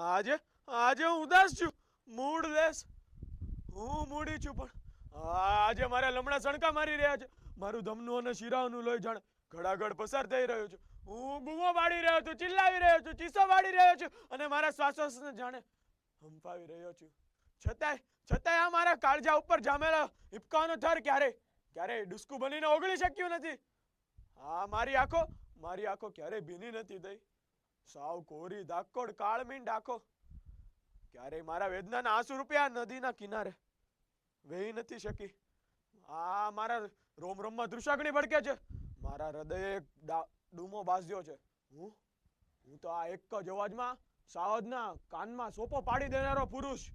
આજે આજે હું ઉદાસ છું. મૂડ લેસ હું મૂડી છું પણ આજે મારા લમણા સણકા મારી રહ્યા છે. મારું ધમનું અને શિરાઓનું લોહી જાણે ઘડાઘડ પસાર થઈ રહ્યો છું. હું બૂમો પાડી રહ્યો છું, ચિલ્લાવી રહ્યો છું, ચીસો પાડી રહ્યો છું અને મારા શ્વાસોશ્વાસને જાણે હંફાવી રહ્યો છું. છતાંય છતાંય આ મારા કાળજા ઉપર જામેલા હિપકાનો થર ક્યારે ક્યારેય ડુસ્કુ બનીને ઓગળી શક્યું નથી. આ મારી આંખો મારી આંખો ક્યારેય ભીની નથી થઈ. સાવ કોરી ધાકોડ કાળમીન ડાકો. ક્યારેય મારા વેદનાના આંસુ રૂપિયા નદીના કિનારે વેહી નથી શકી. આ મારા રોમ રોમમાં દૃષાગ્નિ ભડકે છે. મારા હૃદયે ડૂમો બાસ્યો છે. હું? હું તો આ એક જ અવાજમાં સાવજના કાનમાં સોપો પાડી દેનારો પુરુષ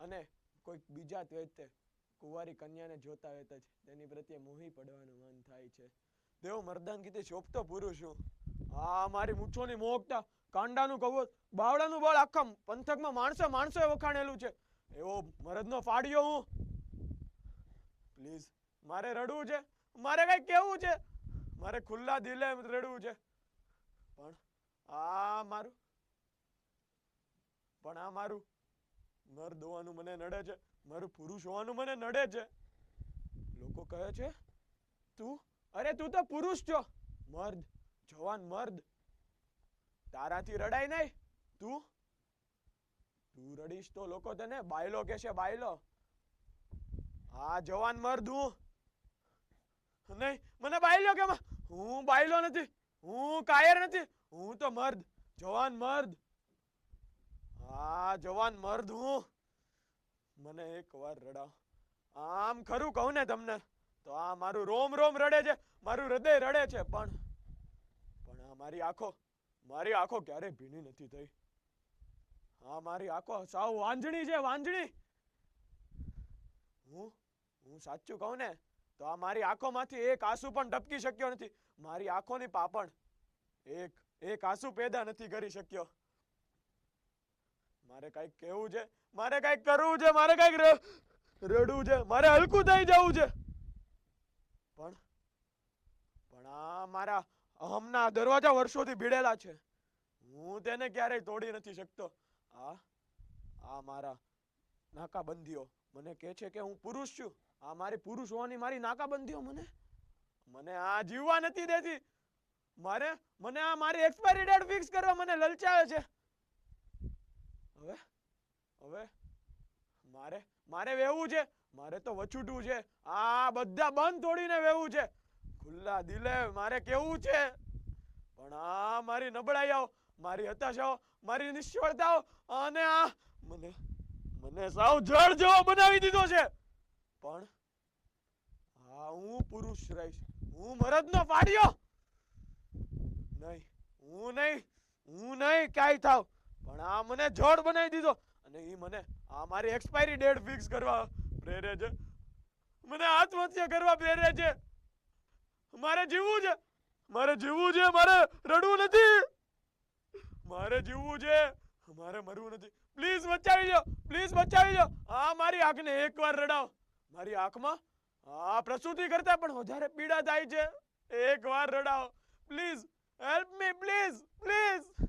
અને કોઈક બીજા ત્વેતે કુંવારી કન્યાને જોતા વેતા તેની પ્રત્યે મોહી પડવાનું મન થાય છે. દેવ મર્દાનગીથી શોભતો પુરુષ હું. આ મારી મૂછોની મોહકતા કાંડાનું કવચ બાવળાનું બળ આખા પંથકમાં માણસે માણસોએ વખાણેલું છે. એવો મરદનો ફાડ્યો હું. પ્લીઝ, મારે રડવું છે. મારે કઈ કેવું છે. મારે ખુલ્લા દિલે રડવું છે. પણ આ મારું, પણ આ મારું મર્દ હોવાનું મને નડે છે. મારું પુરુષ હોવાનું મને નડે છે. લોકો કહે છે, તું, અરે તું તો પુરુષ છો. મર્દ જવાન મર્દ, તારાથી રડાય નહીં. તું તું રડીશ તો લોકો તને બાયલો કહેશે, બાયલો. આ જવાન મર્દ હું. નહીં, મને બાયલો કેમ? હું બાયલો નથી, હું કાયર નથી, હું તો મર્દ, જવાન મર્દ. આ જવાન મર્દ હું. મને એક વાર રડાવ. આમ ખરું કહું ને તમને, તો આ મારું રોમ રોમ રડે છે, મારું હૃદય રડે છે, પણ મારી આંખો મારી આંખો ક્યારે ભીની નથી થઈ. હા, મારી આંખો સાવ વાંજણી છે, વાંજણી. હું હું સાચું કહું ને, તો આ મારી આંખોમાંથી એક આંસુ પણ ટપકી શક્યો નથી. મારી આંખોની પાપણ એક એક આંસુ પેદા નથી કરી શક્યો. મારે કંઈક કહેવું છે, મારે કંઈક કરવું છે, મારે કંઈક રડવું છે, મારે હલકું થઈ જવું છે. પણ પણ આ મારા અહમના દરવાજા વર્ષોથી ભીડેલા છે. હું તેને ક્યારેય તોડી નથી શકતો. આ આ મારા નાકાબંધીઓ. મને કહે છે કે હું પુરુષ છું. આ મારી પુરુષ હોવાની મારી નાકાબંધીઓ મને. મને આ જીવવા નથી દેતી. મારે, મને આ મારી એક્સપાયરી ડેટ ફિક્સ કરવા મને લલચાવે છે. હવે હવે મારે મારે વેવું છે. મારે તો વછૂટવું છે. આ બધા બંધ તોડીને વેવું છે. ખુલ્લા દિલે, મારે કેવું છે? પણ આ મારી નબળાઈઓ મારી હતાશાઓ મારી નિષ્ફળતાઓ અને આ મને મને સાવ જળ જેવો બનાવી દીધો છે. પણ હા હું પુરુષ રહીશ, હું મરદનો ફાડ્યો નહીં, હું નહીં હું નહીં કાંઈ થાવ, પણ આ મને જડ બનાવી દીધો, અને એ મને, આ મારી એક્સપાયરી ડેટ ફિક્સ કરવા પ્રેરે છે. મને આત્મહત્યા કરવા પ્રેરે છે. મારે જીવવું છે. મારે જીવવું છે, મારે રડવું નથી. મારે જીવવું છે, મારે મરવું નથી. પ્લીઝ બચાવી જો પ્લીઝ બચાવી જો આ મારી આંખને એકવાર રડાવો. મારી આંખમાં આ પ્રસૂતિ કરતા પણ વધારે પીડા થાય છે. એકવાર રડાવો. Please help me please please